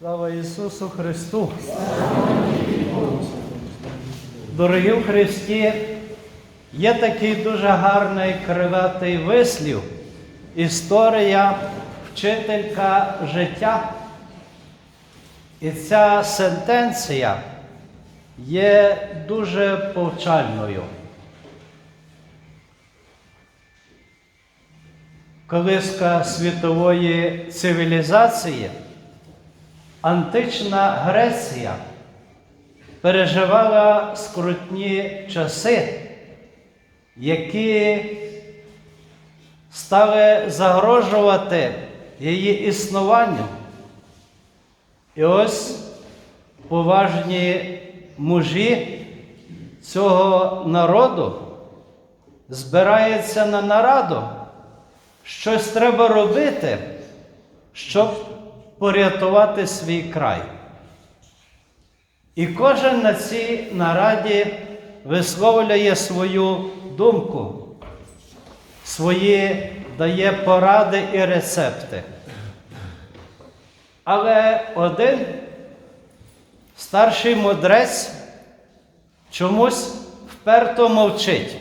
Слава Ісусу Христу! Дорогі в Христі, є такий дуже гарний криватий вислів, історія, вчителька життя. І ця сентенція є дуже повчальною. Колиска світової цивілізації, антична Греція переживала скрутні часи, які стали загрожувати її існуванню. І ось поважні мужі цього народу збираються на нараду. Щось треба робити, щоб порятувати свій край. І кожен на цій нараді висловлює свою думку, свої дає поради і рецепти. Але один старший мудрець чомусь вперто мовчить,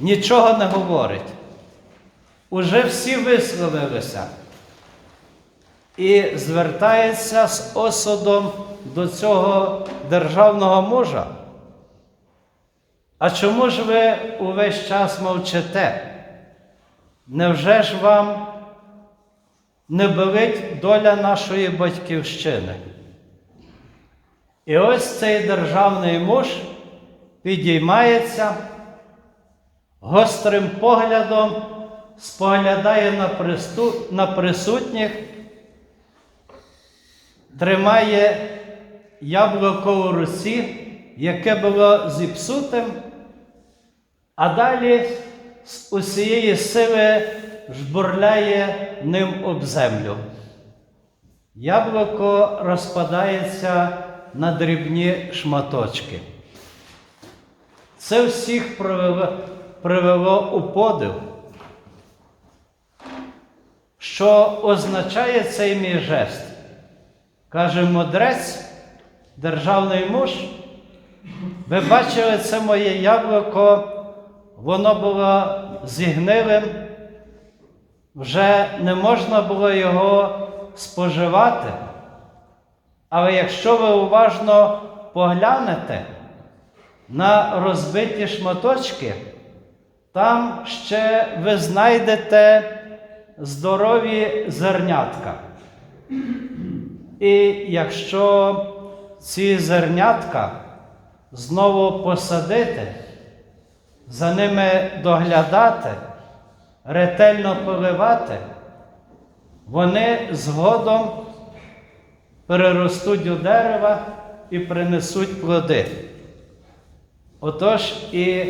нічого не говорить. Уже всі висловилися і звертається з осудом до цього державного мужа. А чому ж ви увесь час мовчите? Невже ж вам не болить доля нашої батьківщини? І ось цей державний муж підіймається гострим поглядом споглядає на, присутніх, тримає яблуко у руці, яке було зіпсутим, а далі з усієї сили жбурляє ним об землю. Яблуко розпадається на дрібні шматочки. Це всіх привело, привело у подив. Що означає цей мій жест? Каже мудрець, державний муж, ви бачили це моє яблуко, воно було зігнилим, вже не можна було його споживати. Але якщо ви уважно поглянете на розбиті шматочки, там ще ви знайдете здорові зернятка. І якщо ці зернятка знову посадити, за ними доглядати, ретельно поливати, вони згодом переростуть у дерева і принесуть плоди. Отож і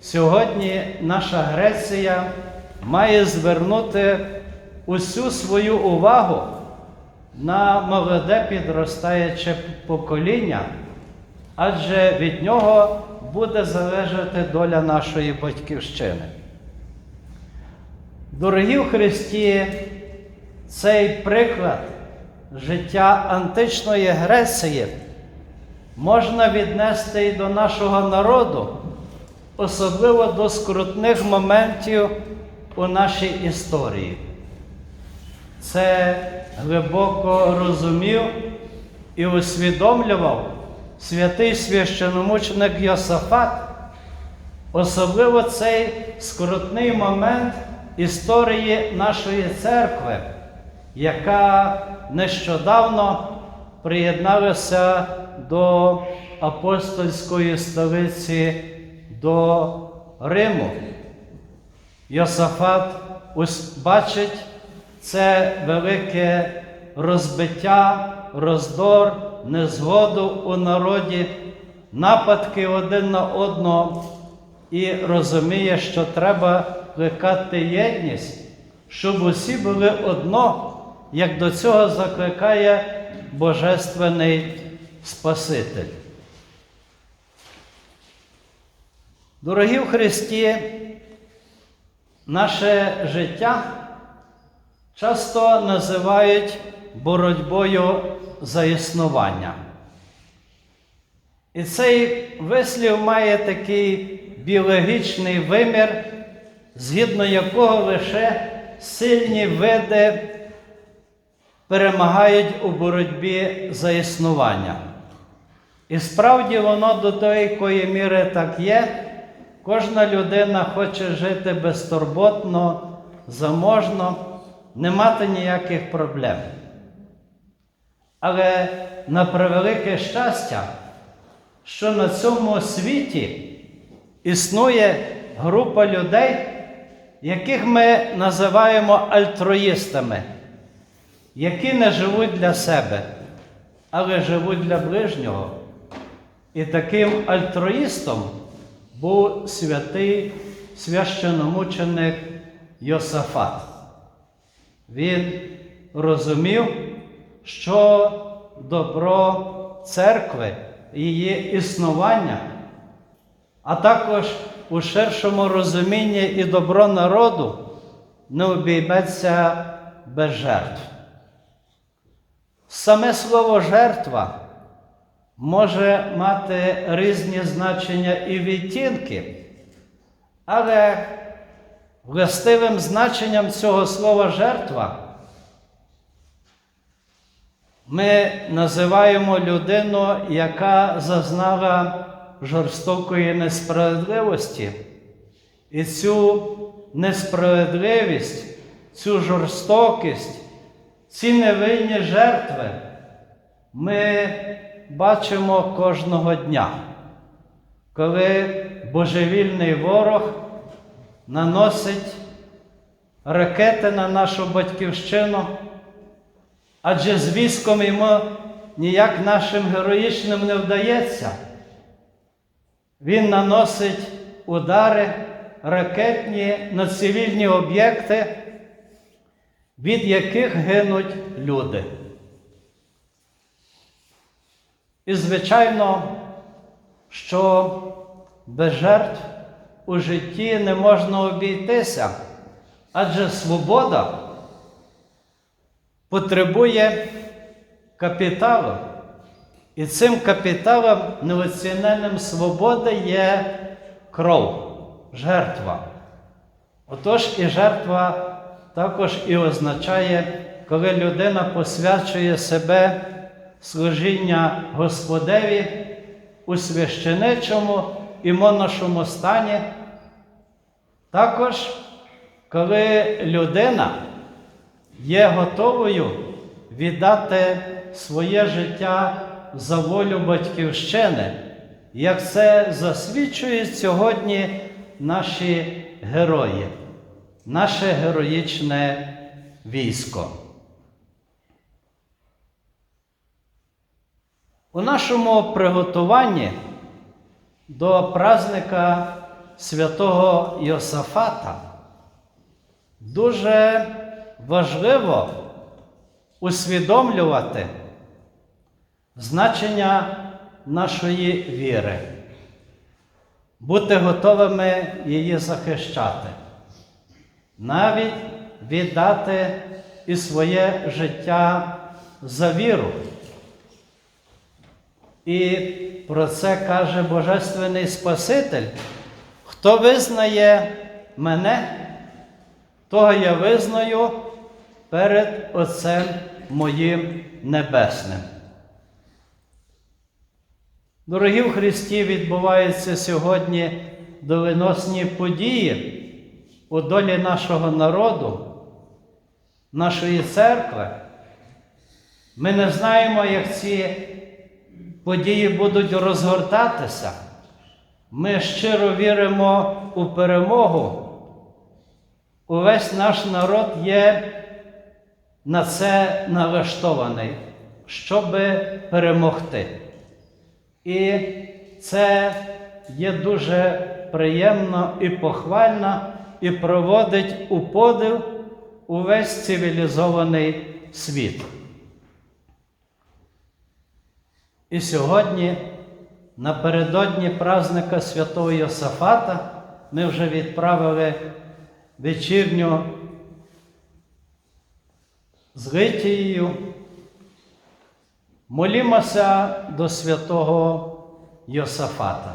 сьогодні наша Греція має звернути усю свою увагу на молоде підростаюче покоління, адже від нього буде залежати доля нашої батьківщини. Дорогі в Христі, цей приклад життя античної Греції можна віднести і до нашого народу, особливо до скрутних моментів у нашій історії. Це глибоко розумів і усвідомлював святий священомученик Йосафат, особливо цей скрутний момент історії нашої церкви, яка нещодавно приєдналася до апостольської столиці до Риму. Йосафат бачить це велике розбиття, роздор, незгоду у народі, нападки один на одного і розуміє, що треба плекати єдність, щоб усі були одно, як до цього закликає Божественний Спаситель. Дорогі в Христі, наше життя часто називають боротьбою за існування. І цей вислів має такий біологічний вимір, згідно якого лише сильні види перемагають у боротьбі за існування. І справді воно до деякої міри так є. Кожна людина хоче жити безтурботно, заможно, не мати ніяких проблем. Але на превелике щастя, що на цьому світі існує група людей, яких ми називаємо альтруїстами, які не живуть для себе, але живуть для ближнього. І таким альтруїстом був святий священомученик Йосафат. Він розумів, що добро церкви, її існування, а також у ширшому розумінні і добро народу не обійметься без жертв. Саме слово жертва може мати різні значення і відтінки, але властивим значенням цього слова жертва ми називаємо людину, яка зазнала жорстокої несправедливості. І цю несправедливість, цю жорстокість, ці невинні жертви ми бачимо кожного дня, коли божевільний ворог наносить ракети на нашу батьківщину, адже з військом йому ніяк нашим героїчним не вдається. Він наносить удари ракетні на цивільні об'єкти, від яких гинуть люди. І, звичайно, що без жертв у житті не можна обійтися, адже свобода потребує капіталу. І цим капіталом неоціненним свободи є кров, жертва. Отож і жертва також і означає, коли людина посвячує себе служіння Господеві у священичому і моношому стані. Також, коли людина є готовою віддати своє життя за волю батьківщини, як це засвідчують сьогодні наші герої, наше героїчне військо. У нашому приготуванні до праздника святого Йосафата дуже важливо усвідомлювати значення нашої віри, бути готовими її захищати, навіть віддати і своє життя за віру. І про це каже Божественний Спаситель. Хто визнає мене, того я визнаю перед Отцем моїм Небесним. Дорогі в Христі, відбуваються сьогодні доленосні події у долі нашого народу, нашої церкви. Ми не знаємо, як ці події будуть розгортатися. Ми щиро віримо у перемогу. Увесь наш народ є на це налаштований, щоб перемогти. І це є дуже приємно і похвально, і проводить у подив увесь цивілізований світ. І сьогодні, напередодні праздника Святого Йосафата, ми вже відправили вечірню з литією Молімося до святого Йосафата.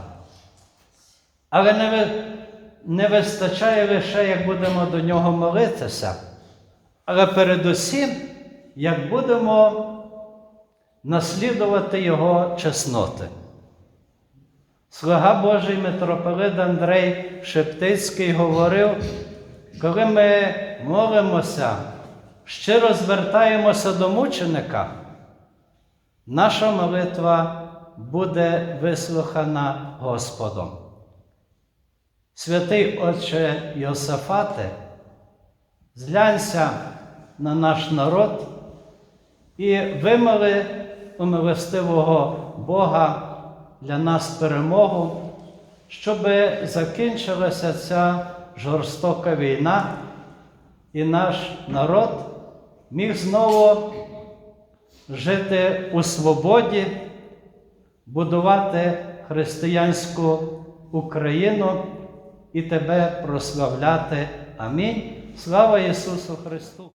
Але не, не вистачає лише, як будемо до нього молитися, але передусім, як будемо наслідувати Його чесноти. Слуга Божий митрополит Андрей Шептицький говорив, коли ми молимося, щиро звертаємося до мученика, наша молитва буде вислухана Господом. Святий Отче Йосафате, зглянься на наш народ і вимоли у милостивого Бога для нас перемогу, щоб закінчилася ця жорстока війна, і наш народ міг знову жити у свободі, будувати християнську Україну і тебе прославляти. Амінь. Слава Ісусу Христу!